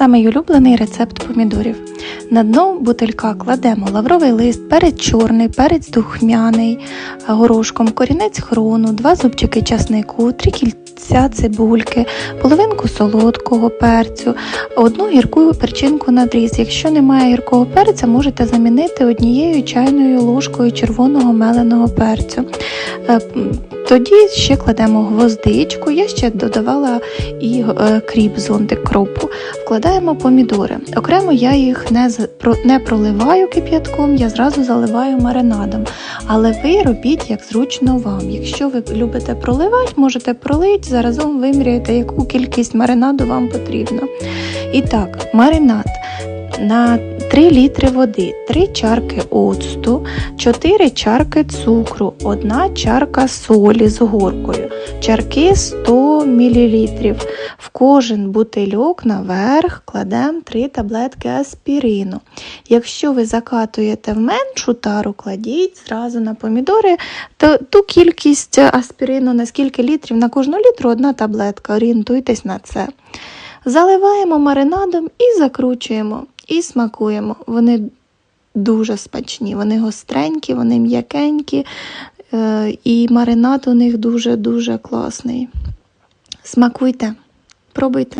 самий улюблений рецепт помідорів. На дно бутилька кладемо лавровий лист, перець чорний, перець духмяний, горошком, корінець хрону, два зубчики часнику, три кільця цибульки, половинку солодкого перцю, одну гірку перчинку на дріз. Якщо немає гіркого перця, можете замінити однією чайною ложкою червоного меленого перцю. Тоді ще кладемо гвоздичку, я ще додавала і е, кріп, зонтик кропу. Вкладаємо помідори. Окремо я їх не, не проливаю кип'ятком, я зразу заливаю маринадом. Але ви робіть як зручно вам. Якщо ви любите проливати, можете пролити, заразом виміряєте, яку кількість маринаду вам потрібно. І так, маринад на 3 літри води, 3 чарки оцту, 4 чарки цукру, 1 чарка солі з горкою, чарки 100 мл. В кожен бутильок наверх кладемо 3 таблетки аспірину. Якщо ви закатуєте в меншу тару, кладіть зразу на помідори то, ту кількість аспірину на скільки літрів, на кожну літру одна таблетка. Орієнтуйтесь на це. Заливаємо маринадом і закручуємо, і смакуємо. Вони дуже смачні, вони гостренькі, вони м'якенькі, е, і маринад у них дуже-дуже класний. Смакуйте, пробуйте.